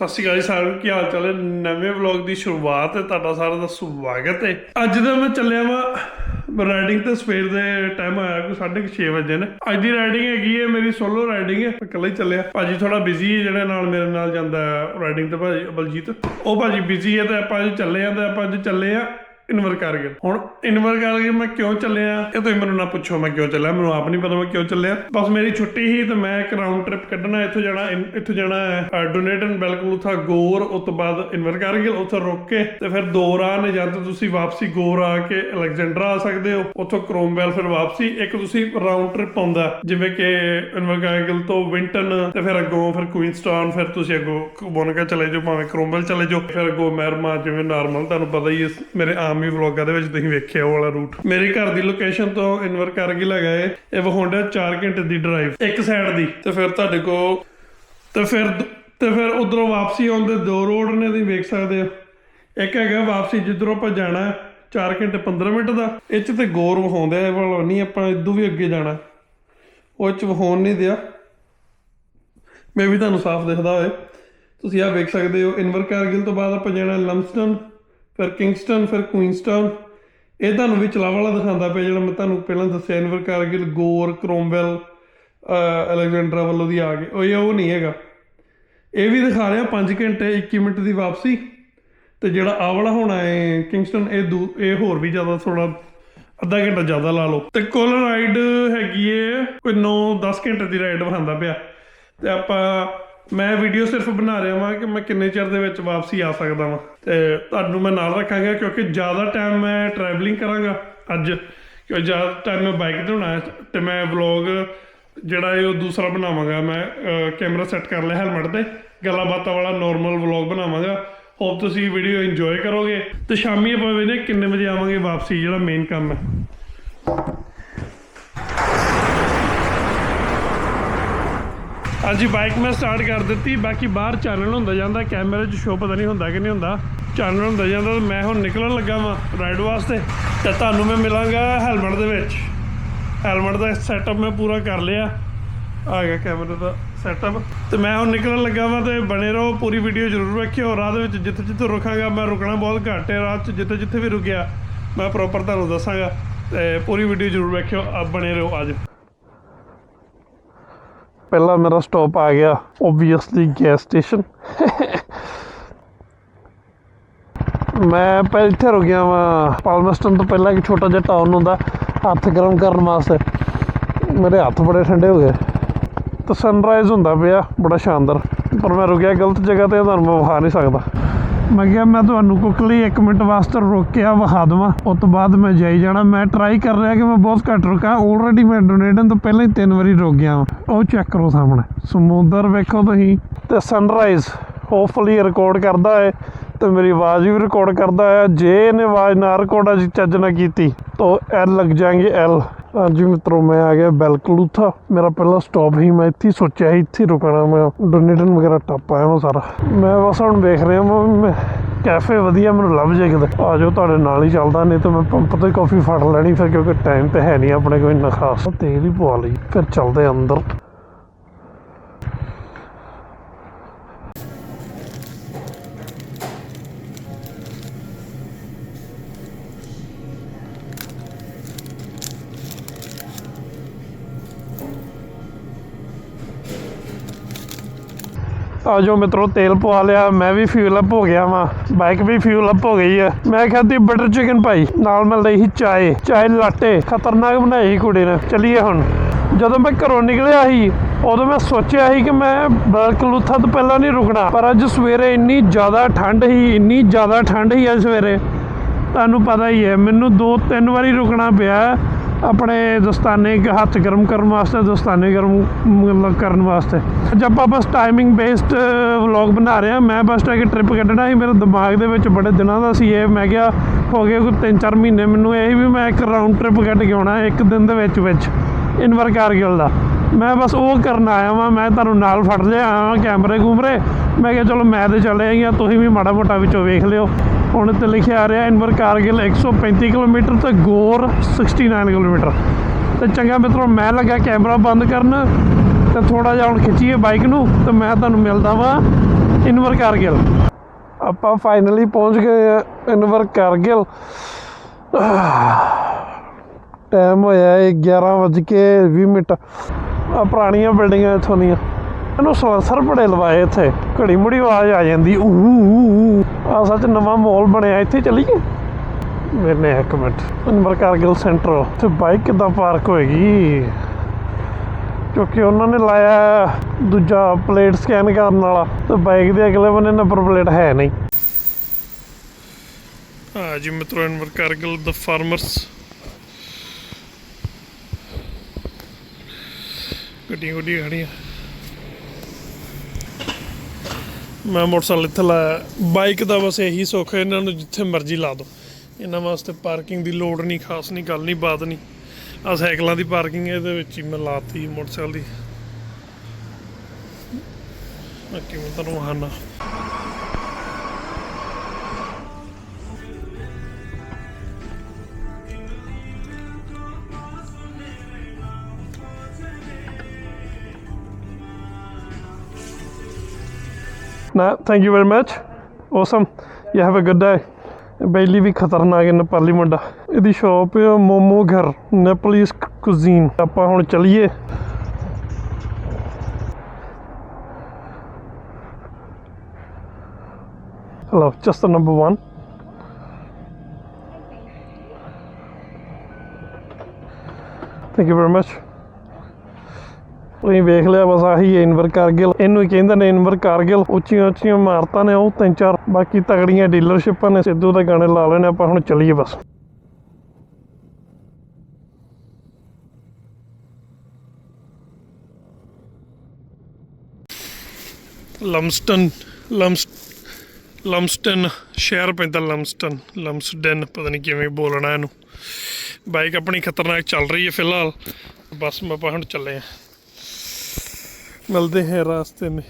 ਸਤਿ ਸ਼੍ਰੀ ਅਕਾਲ ਜੀ ਸਾਰਿਆਂ ਨੂੰ, ਕੀ ਹਾਲ ਚਾਲ ਹੈ? ਨਵੇਂ ਵਲੌਗ ਦੀ ਸ਼ੁਰੂਆਤ ਹੈ ਤੁਹਾਡਾ ਸਾਰਿਆਂ ਦਾ ਸਵਾਗਤ ਹੈ। ਅੱਜ ਦਾ ਮੈਂ ਚੱਲਿਆ ਵਾਂ ਰਾਈਡਿੰਗ ਤੇ ਸਵੇਰ ਦੇ ਟਾਈਮ ਆਇਆ ਕੋਈ 6:30 ਵਜੇ ਨੇ। ਅੱਜ ਦੀ ਰਾਈਡਿੰਗ ਹੈਗੀ ਹੈ, ਮੇਰੀ ਸੋਲੋ ਰਾਈਡਿੰਗ ਹੈ, ਮੈਂ ਇਕੱਲਾ ਹੀ ਚੱਲਿਆ। ਭਾਜੀ ਥੋੜਾ ਬਿਜ਼ੀ ਹੈ, ਜਿਹੜਾ ਨਾਲ ਮੇਰੇ ਨਾਲ ਜਾਂਦਾ ਰਾਈਡਿੰਗ ਤੇ ਭਾਜੀ ਬਲਜੀਤ ਉਹ ਭਾਜੀ ਬਿਜ਼ੀ ਹੈ ਤੇ ਆਪਾਂ ਅੱਜ ਚੱਲੇ ਆਂ ਤੇ ਆਪਾਂ ਅੱਜ ਚੱਲੇ ਆ ਇਨਵਰ ਕਾਰਗਿਲ ਹੁਣ ਇਨਵਰ ਕਾਰਗਿਲ ਮੈਂ ਕਿਉਂ ਚੱਲਿਆ? ਇਹ ਤੁਸੀਂ ਮੈਨੂੰ ਨਾ ਪੁੱਛੋ, ਮੈਂ ਕਿਉਂ ਚੱਲਿਆ? ਮੈਨੂੰ ਆਪ ਨਹੀਂ ਪਤਾ ਮੈਂ ਕਿਉਂ ਚੱਲਿਆ। ਬਸ ਮੇਰੀ ਛੁੱਟੀ ਸੀ ਤੇ ਮੈਂ ਇੱਕ ਰਾਊਂਡ ਟ੍ਰਿਪ ਕੱਢਣਾ, ਇੱਥੋਂ ਜਾਣਾ ਇੱਥੋਂ ਜਾਣਾ ਡੋਨੇਟ ਬੈਲਕਲੂਥਾ ਗੋਰ ਉਸ ਤੋਂ ਬਾਅਦ ਇਨਵਰ ਕਾਰਗਿਲ ਉੱਥੋਂ ਰੁਕ ਕੇ ਤੇ ਫਿਰ ਦੋ ਰਾਹ ਨੇ ਜਾਂ ਤਾਂ ਤੁਸੀਂ ਵਾਪਸੀ ਗੋਰ ਆ ਕੇ ਅਲੈਗਜ਼ੈਂਡਰਾ ਆ ਸਕਦੇ ਹੋ, ਉੱਥੋਂ ਕਰੋਮਵੈਲ ਫਿਰ ਵਾਪਸੀ। ਇੱਕ ਤੁਸੀਂ ਰਾਊਂਡ ਟ੍ਰਿਪ ਆਉਂਦਾ, ਜਿਵੇਂ ਕਿ ਇਨਵਰ ਕਾਰਗਿਲ ਤੋਂ ਵਿੰਟਨ ਤੇ ਫਿਰ ਅੱਗੋਂ ਫਿਰ ਕੁਈਨਸਟਾਊਨ ਫਿਰ ਤੁਸੀਂ ਅੱਗੋਂ ਬੋਨਕਾ ਚਲੇ ਜਾਓ, ਭਾਵੇਂ ਕਰੋਮਵੈਲ ਚਲੇ ਜਾਓ, ਫਿਰ ਅੱਗੋਂ ਮੈਰਮਾ ਜਿਵੇਂ ਨਾਰਮਲ ਤੁਹਾਨੂੰ ਪਤਾ ਹੀ ਹੈ, ਮੇਰੇ ਆਮ ਹੀ ਵਲੌਗਾਂ ਦੇ ਵਿੱਚ ਤੁਸੀਂ ਵੇਖਿਆ ਉਹ ਵਾਲਾ ਰੂਟ ਮੇਰੇ ਘਰ ਦੀ ਲੋਕੇਸ਼ਨ ਤੋਂ ਇਨਵਰ ਕਾਰਗਿਲ ਹੈਗਾ ਏ ਇਹ ਵਿਖਾਉਂਦਾ 4 ਘੰਟੇ ਦੀ ਡਰਾਈਵ ਇੱਕ ਸਾਈਡ ਦੀ। ਤੇ ਫਿਰ ਤੁਹਾਡੇ ਕੋ ਤੇ ਫਿਰ ਤੇ ਫਿਰ ਉਧਰੋਂ ਵਾਪਸੀ ਆਉਂਦੇ ਦੋ ਰੋਡ ਨੇ, ਤੁਸੀਂ ਵੇਖ ਸਕਦੇ ਹੋ। ਇੱਕ ਹੈਗਾ ਵਾਪਸੀ ਜਿੱਧਰੋਂ ਆਪਾਂ ਜਾਣਾ 4 ਘੰਟੇ 15 ਮਿੰਟ ਦਾ। ਇਹ ਚ ਤੇ ਗੌਰ ਵਿਖਾਉਂਦਾ ਇਹ ਵਾਲਾ, ਨਹੀਂ ਆਪਾਂ ਇਦੋਂ ਵੀ ਅੱਗੇ ਜਾਣਾ। ਉਹ ਚ ਵਿਖਾਉਣ ਨਹੀਂ ਦਿਆ। ਮੈਂ ਵੀ ਤੁਹਾਨੂੰ ਸਾਫ਼ ਦਿਖਦਾ ਹੋਏ ਤੁਸੀਂ ਆ ਵੇਖ ਸਕਦੇ ਹੋ, ਇਨਵਰ ਕਾਰਗਿਲ ਤੋਂ ਬਾਅਦ ਆਪਾਂ ਜਾਣਾ ਲੰਮਸਟਨ ਫਿਰ ਕਿੰਗਸਟਨ ਫਿਰ ਕੁਇਨਸਟਨ ਇਹ ਤੁਹਾਨੂੰ ਵੀ ਚਲਾ ਵਾਲਾ ਦਿਖਾਉਂਦਾ ਪਿਆ ਜਿਹੜਾ ਮੈਂ ਤੁਹਾਨੂੰ ਪਹਿਲਾਂ ਦੱਸਿਆ ਇਨਵਰ ਕਾਰਗਿਲ ਗੋਰ ਕਰੋਮਵੈਲ ਅਹ ਅਲੈਗਜ਼ੈਂਡਰਾ ਵੱਲੋਂ ਦੀ ਆ ਗਏ ਉਹ ਇਹ ਉਹ ਨਹੀਂ ਹੈਗਾ। ਇਹ ਵੀ ਦਿਖਾ ਰਿਹਾ 5 ਘੰਟੇ 21 ਮਿੰਟ ਦੀ ਵਾਪਸੀ। ਤੇ ਜਿਹੜਾ ਆਹ ਵਾਲਾ ਹੋਣਾ ਹੈ ਕਿੰਗਸਟਨ ਇਹ ਦੂ, ਇਹ ਹੋਰ ਵੀ ਜ਼ਿਆਦਾ ਥੋੜਾ ਅੱਧਾ ਘੰਟਾ ਜ਼ਿਆਦਾ ਲਾ ਲਓ। ਤੇ ਕੁੱਲ ਰਾਈਡ ਹੈਗੀ ਏ, ਕੋਈ 9-10 ਘੰਟੇ ਦੀ ਰਾਈਡ ਵਿਖਾਉਂਦਾ ਪਿਆ। ਤੇ ਆਪਾਂ ਮੈਂ ਵੀਡੀਓ ਸਿਰਫ ਬਣਾ ਰਿਹਾ ਵਾਂ ਕਿ ਮੈਂ ਕਿੰਨੇ ਚਿਰ ਦੇ ਵਿੱਚ ਵਾਪਸੀ ਆ ਸਕਦਾ ਵਾਂ। ਤੇ ਤੁਹਾਨੂੰ ਮੈਂ ਨਾਲ ਰੱਖਾਂਗਾ ਕਿਉਂਕਿ ਜ਼ਿਆਦਾ ਟਾਈਮ ਮੈਂ ਟਰੈਵਲਿੰਗ ਕਰਾਂਗਾ ਅੱਜ। ਕਿਉਂਕਿ ਜ਼ਿਆਦਾ ਟਾਈਮ ਮੈਂ ਬਾਈਕ ਤੇ ਹੋਣਾ ਹੈ ਤੇ ਮੈਂ ਵਲੌਗ ਜਿਹੜਾ ਇਹ ਉਹ ਦੂਸਰਾ ਬਣਾਵਾਂਗਾ। ਮੈਂ ਕੈਮਰਾ ਸੈੱਟ ਕਰ ਲਿਆ ਹੈਲਮਟ ਤੇ। ਗੱਲਾਂ ਬਾਤਾਂ ਵਾਲਾ ਨਾਰਮਲ ਵਲੌਗ ਬਣਾਵਾਂਗਾ। ਹੋਪ ਤੁਸੀਂ ਵੀਡੀਓ ਇੰਜੋਏ ਕਰੋਗੇ। ਤੇ ਸ਼ਾਮੀ ਆਪਾਂ ਵੇਨੇ ਕਿੰਨੇ ਵਜੇ ਆਵਾਂਗੇ ਵਾਪਸੀ, ਜਿਹੜਾ ਮੇਨ ਕੰਮ ਹੈ। ਹਾਂਜੀ ਬਾਈਕ ਮੈਂ ਸਟਾਰਟ ਕਰ ਦਿੱਤੀ। ਬਾਕੀ ਬਾਹਰ ਚਾਨਣ ਹੁੰਦਾ ਜਾਂਦਾ ਕੈਮਰੇ 'ਚ ਸ਼ੋ ਪਤਾ ਨਹੀਂ ਹੁੰਦਾ ਕਿ ਨਹੀਂ ਹੁੰਦਾ। ਚਾਨਣ ਹੁੰਦਾ ਜਾਂਦਾ ਤੇ ਮੈਂ ਹੁਣ ਨਿਕਲਣ ਲੱਗਾ ਵਾਂ ਰਾਈਡ ਵਾਸਤੇ ਤੇ ਤੁਹਾਨੂੰ ਮੈਂ ਮਿਲਾਂਗਾ ਹੈਲਮਟ ਦੇ ਵਿੱਚ। ਹੈਲਮਟ ਦਾ ਸੈਟਅਪ ਮੈਂ ਪੂਰਾ ਕਰ ਲਿਆ। ਆ ਗਿਆ ਕੈਮਰੇ ਦਾ ਸੈਟਅਪ ਤੇ ਮੈਂ ਹੁਣ ਨਿਕਲਣ ਲੱਗਾ ਵਾਂ ਤੇ ਬਣੇ ਰਹੋ, ਪੂਰੀ ਵੀਡੀਓ ਜ਼ਰੂਰ ਵੇਖਿਓ। ਰਾਹ ਦੇ ਵਿੱਚ ਜਿੱਥੇ ਜਿੱਥੇ ਰੁਕਾਂਗਾ, ਮੈਂ ਰੁਕਣਾ ਬਹੁਤ ਘੱਟ ਹੈ। ਰਾਹ 'ਚ ਜਿੱਥੇ ਜਿੱਥੇ ਵੀ ਰੁਕਿਆ, ਮੈਂ ਪ੍ਰੋਪਰ ਤੁਹਾਨੂੰ ਦੱਸਾਂਗਾ। ਤੇ ਪੂਰੀ ਵੀਡੀਓ ਜ਼ਰੂਰ ਵੇਖਿਓ। ਆ ਬਣੇ ਰਹੋ ਅੱਜ। ਪਹਿਲਾ ਮੇਰਾ ਸਟਾਪ ਆ ਗਿਆ ਓਬਵੀਅਸਲੀ ਗੈਸ ਸਟੇਸ਼ਨ ਮੈਂ ਪਹਿਲਾਂ ਇੱਥੇ ਰੁਕਿਆ ਵਾ ਪਾਲਮਸਟਨ ਤੋਂ ਪਹਿਲਾਂ ਇੱਕ ਛੋਟਾ ਜਿਹਾ ਟਾਊਨ ਹੁੰਦਾ, ਹੱਥ ਗਰਮ ਕਰਨ ਵਾਸਤੇ। ਮੇਰੇ ਹੱਥ ਬੜੇ ਠੰਡੇ ਹੋ ਗਏ। ਤਾਂ ਸਨਰਾਈਜ਼ ਹੁੰਦਾ ਪਿਆ, ਬੜਾ ਸ਼ਾਨਦਾਰ। ਪਰ ਮੈਂ ਰੁਕਿਆ ਗਲਤ ਜਗ੍ਹਾ ਤੇ, ਤੁਹਾਨੂੰ ਮੈਂ ਵਿਖਾ ਨਹੀਂ ਸਕਦਾ। ਮੈਂ ਕਿਹਾ ਮੈਂ ਤੁਹਾਨੂੰ ਕੁੱਕਲੀ 1 ਮਿੰਟ ਵਾਸਤੇ ਰੋਕਿਆ, ਵਿਖਾ ਦੇਵਾਂ। ਉਸ ਤੋਂ ਬਾਅਦ ਮੈਂ ਜਾਈ ਜਾਣਾ। ਮੈਂ ਟਰਾਈ ਕਰ ਰਿਹਾ ਕਿ ਮੈਂ ਬਹੁਤ ਘੱਟ ਰੁਕਾਂ। ਆਲਰੇਡੀ ਮੈਂ ਡੋਨੇਟਨ ਤੋਂ ਪਹਿਲਾਂ ਹੀ ਤਿੰਨ ਵਾਰੀ ਰੁਕ ਗਿਆ ਉਹ ਚੈੱਕ ਕਰੋ ਸਾਹਮਣੇ। ਸਮੁੰਦਰ ਵੇਖੋ ਤੁਸੀਂ। ਤੇ ਸਨਰਾਈਜ਼ ਹੋਪਫੁਲੀ ਰਿਕਾਰਡ ਕਰਦਾ ਹੈ ਤੇ ਮੇਰੀ ਆਵਾਜ਼ ਵੀ ਰਿਕਾਰਡ ਕਰਦਾ ਹੈ। ਜੇ ਇਹਨੇ ਆਵਾਜ਼ ਨਾ ਰਿਕਾਰਡ ਅਜੀ ਚੱਜ ਨਾ ਕੀਤੀ। ਤਾਂ ਐਲ ਲੱਗ ਜਾਣਗੇ ਐਲ ਹਾਂਜੀ ਮਿੱਤਰੋ, ਮੈਂ ਆ ਗਿਆ ਬੈਲਕਲੂਥਾ। ਮੇਰਾ ਪਹਿਲਾ ਸਟਾਪ ਹੀ ਮੈਂ ਇੱਥੇ ਸੋਚਿਆ ਸੀ, ਇੱਥੇ ਹੀ ਰੁਕਣਾ ਮੈਂ ਡੋਨੇਟਨ ਵਗੈਰਾ ਟੱਪ ਆਇਆ ਮੈਂ ਸਾਰਾ। ਮੈਂ ਬਸ ਹੁਣ ਵੇਖ ਰਿਹਾ ਮੈਂ ਕੈਫੇ ਵਧੀਆ, ਮੈਨੂੰ ਲੱਭ ਜੇ ਕਿਤੇ। ਆ ਜਾਓ, ਤੁਹਾਡੇ ਨਾਲ ਹੀ ਚੱਲਦਾ, ਨਹੀਂ ਤਾਂ ਮੈਂ ਪੰਪ ਤੋਂ ਹੀ ਕਾਫੀ ਫੜ ਲੈਣੀ, ਫਿਰ ਕਿਉਂਕਿ ਟਾਈਮ ਤੇ ਹੈ ਨਹੀਂ ਆਪਣੇ ਕੋਈ ਇੰਨਾ ਖਾਸ। ਤੇਲ ਹੀ ਪਵਾ ਲਈ, ਫਿਰ ਚੱਲਦੇ ਅੰਦਰ। ਆ ਜੋ ਮਿੱਤਰੋ, ਤੇਲ ਪਵਾ ਲਿਆ, ਮੈਂ ਵੀ ਫਿਊਲ ਅਪ ਹੋ ਗਿਆ ਵਾਂ। ਬਾਈਕ ਵੀ ਫਿਊਲ ਅਪ ਹੋ ਗਈ ਹੈ ਮੈਂ ਖਾਧੀ ਬਟਰ ਚਿਕਨ ਭਾਈ, ਨਾਲ ਮਿਲ ਰਹੀ ਸੀ ਚਾਏ ਚਾਏ ਲਾਟੇ, ਖਤਰਨਾਕ ਬਣਾਈ ਸੀ ਕੁੜੀ ਨੇ। ਚਲਿਏ ਹੁਣ। ਜਦੋਂ ਮੈਂ ਘਰੋਂ ਨਿਕਲਿਆ ਸੀ, ਉਦੋਂ ਮੈਂ ਸੋਚਿਆ ਸੀ ਕਿ ਮੈਂ ਬਲਕਲੂਥਾ ਤੋਂ ਪਹਿਲਾਂ ਨਹੀਂ ਰੁਕਣਾ। ਪਰ ਅੱਜ ਸਵੇਰੇ ਇੰਨੀ ਜ਼ਿਆਦਾ ਠੰਡ ਸੀ, ਇੰਨੀ ਜ਼ਿਆਦਾ ਠੰਡ ਸੀ ਅੱਜ ਸਵੇਰੇ। ਤੁਹਾਨੂੰ ਪਤਾ ਹੀ ਹੈ, ਮੈਨੂੰ ਦੋ ਤਿੰਨ ਵਾਰੀ ਰੁਕਣਾ ਪਿਆ। ਆਪਣੇ ਦਸਤਾਨੇ ਹੱਥ ਗਰਮ ਕਰਨ ਵਾਸਤੇ, ਦਸਤਾਨੇ ਗਰਮ ਮਤਲਬ ਕਰਨ ਵਾਸਤੇ। ਅੱਜ ਆਪਾਂ ਬਸ ਟਾਈਮਿੰਗ ਬੇਸਡ ਵਲੌਗ ਬਣਾ ਰਹੇ ਹਾਂ। ਮੈਂ ਬਸ ਇੱਕ ਟ੍ਰਿਪ ਕੱਢਣਾ ਸੀ। ਮੇਰੇ ਦਿਮਾਗ ਦੇ ਵਿੱਚ ਬੜੇ ਦਿਨਾਂ ਦਾ ਸੀ ਇਹ। ਮੈਂ ਕਿਹਾ ਹੋ ਗਏ ਕੋਈ 3-4 ਮਹੀਨੇ। ਮੈਨੂੰ ਇਹ ਵੀ ਮੈਂ ਇੱਕ ਰਾਊਂਡ ਟ੍ਰਿਪ ਕੱਢ ਕੇ ਆਉਣਾ ਇੱਕ ਦਿਨ ਦੇ ਵਿੱਚ ਵਿੱਚ ਇਨਵਰ ਕਾਰਗਿਲ ਦਾ। ਮੈਂ ਬਸ ਉਹ ਕਰਨ ਆਇਆ ਵਾਂ, ਮੈਂ ਤੁਹਾਨੂੰ ਨਾਲ ਫੜ ਲਿਆ ਹਾਂ ਕੈਮਰੇ ਕੂਮਰੇ। ਮੈਂ ਕਿਹਾ ਚਲੋ ਮੈਂ ਤੇ ਚੱਲੇ ਗਿਆ ਤੁਸੀਂ ਵੀ ਮਾੜਾ ਮੋਟਾ ਵਿੱਚੋਂ ਵੇਖ ਲਿਓ। ਹੁਣ ਤੇ ਲਿਖਿਆ ਆ ਰਿਹਾ ਇਨਵਰ ਕਾਰਗਿਲ 135 ਕਿਲੋਮੀਟਰ ਤੇ ਗੋਰ 69 ਕਿਲੋਮੀਟਰ। ਤੇ ਚੰਗਾ ਮਿੱਤਰੋ, ਮੈਂ ਲੱਗਾ ਕੈਮਰਾ ਬੰਦ ਕਰਨ, ਤੇ ਥੋੜਾ ਜਿਹਾ ਹੁਣ ਖਿੱਚੀਏ ਬਾਈਕ ਨੂੰ, ਤੇ ਮੈਂ ਤੁਹਾਨੂੰ ਮਿਲਦਾ ਵਾਂ ਇਨਵਰ ਕਾਰਗਿਲ। ਆਪਾਂ ਫਾਈਨਲੀ ਪਹੁੰਚ ਗਏ ਆ ਇਨਵਰ ਕਾਰਗਿਲ। ਟਾਈਮ ਹੋਇਆ ਹੈ 11:20 ਮਿੰਟ। ਆ ਪੁਰਾਣੀਆਂ ਬਿਲਡਿੰਗਾਂ ਇੱਥੋਂ ਦੀਆਂ। ਇਹਨੂੰ ਸਲੈਂਸਰ ਬੜੇ ਲਵਾਏ ਇੱਥੇ। ਘੜੀ ਮੁੜੀ ਆਵਾਜ਼ ਆ ਜਾਂਦੀ ਆ ਸੱਚ ਨਵਾਂ ਮਾਲ ਬਣਿਆ, ਇੱਥੇ ਚੱਲੀਏ। ਮੈਨੇ ਇੱਕ ਮਿੰਟ। ਇਨਵਰ ਕਾਰਗਿਲ ਸੈਂਟਰ ਤੇ ਬਾਈਕ ਕਿੱਦਾਂ ਪਾਰਕ ਹੋਏਗੀ? ਕਿਉਂਕਿ ਉਹਨਾਂ ਨੇ ਲਾਇਆ ਦੂਜਾ ਪਲੇਟ ਸਕੈਨ ਕਰਨ ਵਾਲਾ। ਤੇ ਬਾਈਕ ਦੇ ਅਗਲੇ ਬੰਨੇ ਨੰਬਰ ਪਲੇਟ ਹੈ ਨਹੀਂ। ਆ ਜੀ ਮਿੱਤਰੋ ਇਨਵਰ ਕਾਰਗਿਲ ਦ ਫਾਰਮਰਸ ਗੱਡੀਆਂ ਗੁੱਡੀਆਂ ਖੜੀਆਂ। ਮੈਂ ਮੋਟਰਸਾਈਕਲ ਇੱਥੇ ਲਾਇਆ। ਬਾਈਕ ਦਾ ਬਸ ਇਹੀ ਸੁੱਖ ਹੈ, ਇਹਨਾਂ ਨੂੰ ਜਿੱਥੇ ਮਰਜ਼ੀ ਲਾ ਦੋ ਇਹਨਾਂ ਵਾਸਤੇ ਪਾਰਕਿੰਗ ਦੀ ਲੋੜ ਨਹੀਂ, ਖਾਸ ਨਹੀਂ, ਗੱਲ ਨਹੀਂ, ਬਾਤ ਨਹੀਂ। ਆ ਸਾਈਕਲਾਂ ਦੀ ਪਾਰਕਿੰਗ ਇਹਦੇ ਵਿੱਚ ਹੀ ਮੈਂ ਲਾਤੀ ਮੋਟਰਸਾਈਕਲ ਦੀ। ਬਾਕੀ ਮੈਂ ਤੁਹਾਨੂੰ ਵਹਾਨਾ ਨਾ thank you very much awesome you have a good day ਬੈਲੀ ਵੀ ਖਤਰਨਾਕ ਹੈ ਨੇਪਾਲੀ ਮੁੰਡਾ। ਇਹਦੀ ਸ਼ਾਪ ਹੈ ਮੋਮੋ ਘਰ ਨੇਪਾਲੀਸ ਕੁਜ਼ੀਨ ਆਪਾਂ ਹੁਣ ਚਲੀਏ। Hello, just number number one. Thank you very much. ਤੁਸੀਂ ਵੇਖ ਲਿਆ, ਬਸ ਆਹੀ ਇਨਵਰ ਕਾਰਗਿਲ। ਇਹਨੂੰ ਕਹਿੰਦੇ ਨੇ ਇਨਵਰ ਕਾਰਗਿਲ। ਉੱਚੀਆਂ ਉੱਚੀਆਂ ਇਮਾਰਤਾਂ ਨੇ ਉਹ, ਤਿੰਨ ਚਾਰ। ਬਾਕੀ ਤਗੜੀਆਂ ਡੀਲਰਸ਼ਿਪਾਂ ਨੇ, ਸਿੱਧੂ ਦੇ ਗਾਣੇ ਲਾ ਲੈਣੇ, ਆਪਾਂ ਹੁਣ ਚੱਲੀਏ ਬਸ। ਲਮਸਟਨ, ਲਮਸ, ਲਮਸਟਨ, ਸ਼ਹਿਰ ਪੈਂਦਾ ਲਮਸਟਨ, ਲਮਸਡਨ, ਪਤਾ ਨਹੀਂ ਕਿਵੇਂ ਬੋਲਣਾ ਇਹਨੂੰ। ਬਾਈਕ ਆਪਣੀ ਖਤਰਨਾਕ ਚੱਲ ਰਹੀ ਹੈ ਫਿਲਹਾਲ। ਬਸ ਮੈਂ ਆਪਾਂ ਹੁਣ ਚੱਲੇ ਆ मिलते हैं रास्ते में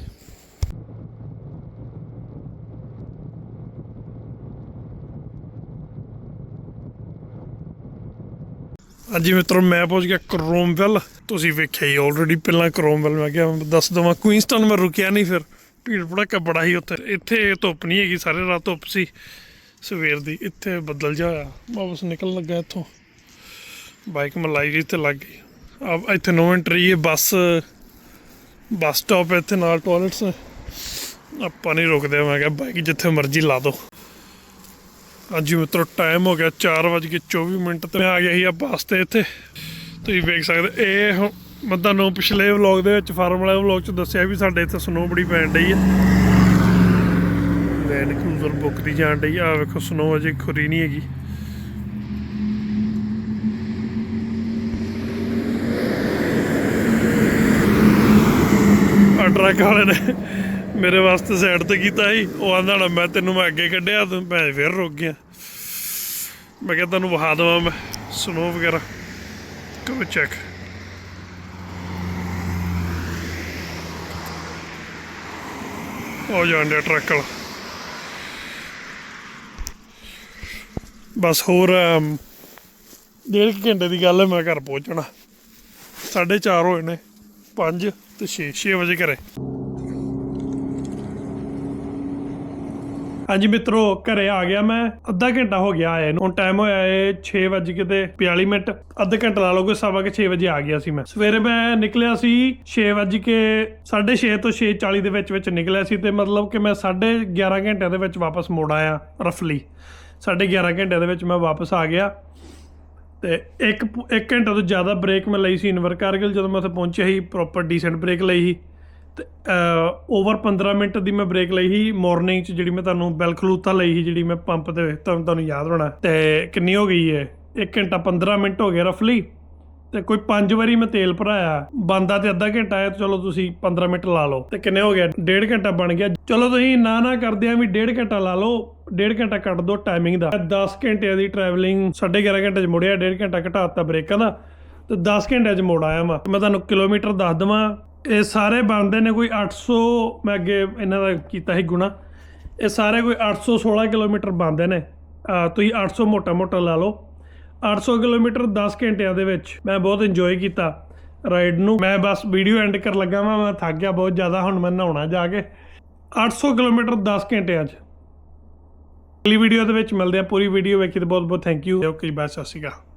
ਹਾਂਜੀ ਮਿੱਤਰੋ ਮੈਂ ਪਹੁੰਚ ਗਿਆ ਕਰੋਮਵੈਲ ਤੁਸੀਂ ਵੇਖਿਆ ਹੀ ਆਲਰੇਡੀ ਪਹਿਲਾਂ ਕਰੋਮਵੈਲ ਮੈਂ ਕਿਹਾ ਦੱਸ ਦਵਾਂ ਕੁਈਨਸਟਨ ਮੈਂ ਰੁਕਿਆ ਨਹੀਂ ਫਿਰ ਭੀੜ ਭੜੱਕਾ ਬੜਾ ਹੀ ਉੱਥੇ ਇੱਥੇ ਧੁੱਪ ਨਹੀਂ ਹੈਗੀ ਸਾਰੇ ਰਾਤ ਧੁੱਪ ਸੀ ਸਵੇਰ ਦੀ ਇੱਥੇ ਬੱਦਲ ਜਾ ਹੋਇਆ ਵਾਪਸ ਨਿਕਲਣ ਲੱਗਾ ਇੱਥੋਂ ਬਾਈਕ ਮਲਾਈ ਜੀ ਤੇ ਲੱਗ ਗਈ ਆ ਇੱਥੇ ਨੋ ਐਂਟਰੀ ਹੈ ਬੱਸ ਬੱਸ ਸਟਾਪ ਇੱਥੇ ਨਾਲ ਟਾਇਲਟਸ ਨੇ। ਆਪਾਂ ਨਹੀਂ ਰੁਕਦੇ, ਮੈਂ ਕਿਹਾ ਬਾਈਕ ਜਿੱਥੇ ਮਰਜ਼ੀ ਲਾ ਦੋ ਅੱਜ ਮਿੱਤਰੋ ਟਾਈਮ ਹੋ ਗਿਆ 4:24 ਮਿੰਟ ਤੇ। ਮੈਂ ਆ ਗਿਆ ਸੀ ਆ ਬੱਸ ਤੇ ਇੱਥੇ। ਤੁਸੀਂ ਵੇਖ ਸਕਦੇ ਇਹ ਮੈਂ ਤੁਹਾਨੂੰ ਪਿਛਲੇ ਵਲੌਗ ਦੇ ਵਿੱਚ ਫਾਰਮ ਵਾਲੇ ਵਲੌਗ 'ਚ ਦੱਸਿਆ ਵੀ ਸਾਡੇ ਇੱਥੇ ਸਨੋ ਬੜੀ ਪੈਣ ਡਈ ਹੈ। ਲੈਂਡ ਕਰੂਜ਼ਰ ਬੁੱਕ ਦੀ ਜਾਣ ਡਈ। ਆ ਵੇਖੋ ਸਨੋ ਅਜੇ ਖੁਰੀ ਨਹੀਂ ਹੈਗੀ। ਟਰੱਕ ਵਾਲੇ ਨੇ ਮੇਰੇ ਵਾਸਤੇ ਸਾਈਡ ਤੇ ਕੀਤਾ ਸੀ। ਉਹ ਆਂਦਾ ਨਾ ਮੈਂ ਤੈਨੂੰ ਮੈਂ ਅੱਗੇ ਕੱਢਿਆ, ਤੂੰ ਮੈਂ ਫਿਰ ਰੁਕ ਗਿਆ। ਮੈਂ ਕਿਹਾ ਤੁਹਾਨੂੰ ਵਹਾ ਦਵਾਂ ਮੈਂ, ਸਨੋ ਵਗੈਰਾ। ਕਰੋ ਚੈੱਕ ਉਹ ਜਾਂਦੇ ਟਰੱਕ ਵਾਲਾ। ਬਸ ਹੋਰ ਡੇਢ ਕੁ ਘੰਟੇ ਦੀ ਗੱਲ ਹੈ, ਮੈਂ ਘਰ ਪਹੁੰਚਣਾ। 4:30 ਹੋਏ ਨੇ। 5 ਤੇ 6 6 ਵਜੇ ਘਰੇ। ਹਾਂਜੀ ਮਿੱਤਰੋ, ਘਰੇ ਆ ਗਿਆ ਮੈਂ। ਅੱਧਾ ਘੰਟਾ ਹੋ ਗਿਆ ਆਏ ਨੂੰ। ਹੁਣ ਟਾਈਮ ਹੋਇਆ ਏ 6 ਵਜੇ ਕਿਤੇ 42 ਮਿੰਟ। ਅੱਧਾ ਘੰਟਾ ਲਾ ਲਓ ਕੋਈ ਸਵਾ ਕੇ 6 ਵਜੇ ਆ ਗਿਆ ਸੀ ਮੈਂ। ਸਵੇਰੇ ਮੈਂ ਨਿਕਲਿਆ ਸੀ 6 ਵਜੇ ਕੇ 6:30 ਤੋਂ 6:40 ਦੇ ਵਿੱਚ ਵਿੱਚ ਨਿਕਲਿਆ ਸੀ ਤੇ ਮਤਲਬ ਕਿ ਮੈਂ 11:30 ਘੰਟਿਆਂ ਦੇ ਵਿੱਚ ਵਾਪਸ ਮੁੜ ਆਇਆ ਰਫਲੀ 11:30 ਘੰਟਿਆਂ ਦੇ ਵਿੱਚ ਮੈਂ ਵਾਪਸ ਆ ਗਿਆ। ਤੇ ਇੱਕ ਇੱਕ ਘੰਟਾ ਤੋਂ ਜ਼ਿਆਦਾ ਬ੍ਰੇਕ ਮੈਂ ਲਈ ਸੀ ਇਨਵਰ ਕਾਰਗਿਲ, ਜਦੋਂ ਮੈਂ ਉੱਥੇ ਪਹੁੰਚਿਆ ਸੀ ਪ੍ਰੋਪਰ ਡੀਸੈਂਟ ਬ੍ਰੇਕ ਲਈ ਸੀ। ਤੇ ਓਵਰ 15 ਮਿੰਟ ਦੀ ਮੈਂ ਬ੍ਰੇਕ ਲਈ ਸੀ ਮਾਰਨਿੰਗ ਚ ਜਿਹੜੀ ਮੈਂ ਤੁਹਾਨੂੰ ਬੈਲਖਲੂਤਾ ਲਈ ਸੀ, ਜਿਹੜੀ ਮੈਂ ਪੰਪ ਤੇ ਤੁਹਾਨੂੰ ਤੁਹਾਨੂੰ ਯਾਦ ਹੋਣਾ। ਤੇ ਕਿੰਨੀ ਹੋ ਗਈ ਹੈ 1 ਘੰਟਾ 15 ਮਿੰਟ ਹੋ ਗਿਆ ਰਫਲੀ ਤੇ ਕੋਈ 5 ਵਾਰੀ ਮੈਂ ਤੇਲ ਭਰਾਇਆ। ਬੰਦਾ ਤੇ ਅੱਧਾ ਘੰਟਾ ਹੈ ਚਲੋ ਤੁਸੀਂ 15 ਮਿੰਟ ਲਾ ਲਓ। ਤੇ ਕਿੰਨੇ ਹੋ ਗਿਆ? ਡੇਢ ਘੰਟਾ ਬਣ ਗਿਆ। ਚਲੋ ਤੁਸੀਂ ਨਾ ਨਾ ਕਰਦੇ ਆ ਵੀ ਡੇਢ ਘੰਟਾ ਲਾ ਲਓ। ਡੇਢ ਘੰਟਾ ਕੱਟ ਦੋ ਟਾਈਮਿੰਗ ਦਾ। 10 ਘੰਟਿਆਂ ਦੀ ਟਰੈਵਲਿੰਗ 11.5 ਘੰਟੇ ਚ ਮੁੜਿਆ, ਡੇਢ ਘੰਟਾ ਘਟਾਤਾ ਬ੍ਰੇਕਾਂ ਦਾ, ਤੇ 10 ਘੰਟਿਆਂ ਚ ਮੁੜ ਆਇਆ ਮੈਂ। ਮੈਂ ਤੁਹਾਨੂੰ ਕਿਲੋਮੀਟਰ ਦੱਸ ਦਵਾਂ, ਇਹ ਸਾਰੇ ਬਣਦੇ ਨੇ ਕੋਈ 800 ਮੈਂ ਅੱਗੇ ਇਹਨਾਂ ਦਾ ਕੀਤਾ ਸੀ ਗੁਣਾ, ਇਹ ਸਾਰੇ ਕੋਈ 816 ਕਿਲੋਮੀਟਰ ਬਣਦੇ ਨੇ। ਅਹ ਤੁਸੀਂ 800 ਮੋਟਾ ਮੋਟਾ ਲਾ ਲਓ। 800 ਕਿਲੋਮੀਟਰ 10 ਘੰਟਿਆਂ ਦੇ ਵਿੱਚ ਮੈਂ ਬਹੁਤ ਇੰਜੋਏ ਕੀਤਾ ਰਾਈਡ ਨੂੰ। ਮੈਂ ਬਸ ਵੀਡੀਓ ਐਂਡ ਕਰ ਲੱਗਾ ਵਾਂ, ਮੈਂ ਥੱਕ ਗਿਆ ਬਹੁਤ ਜ਼ਿਆਦਾ, ਹੁਣ ਮੈਂ ਨਹਾਉਣਾ ਜਾ ਕੇ। 800 ਕਿਲੋਮੀਟਰ 10 ਘੰਟਿਆਂ 'ਚ। ਅਗਲੀ ਵੀਡੀਓ ਦੇ ਵਿੱਚ ਮਿਲਦੇ ਆ ਪੂਰੀ ਵੀਡੀਓ ਵੇਖੀ ਤੇ ਬਹੁਤ ਬਹੁਤ ਥੈਂਕ ਯੂ ਓਕੇ ਬਾਏ ਸਤਿ ਸ਼੍ਰੀ ਅਕਾਲ।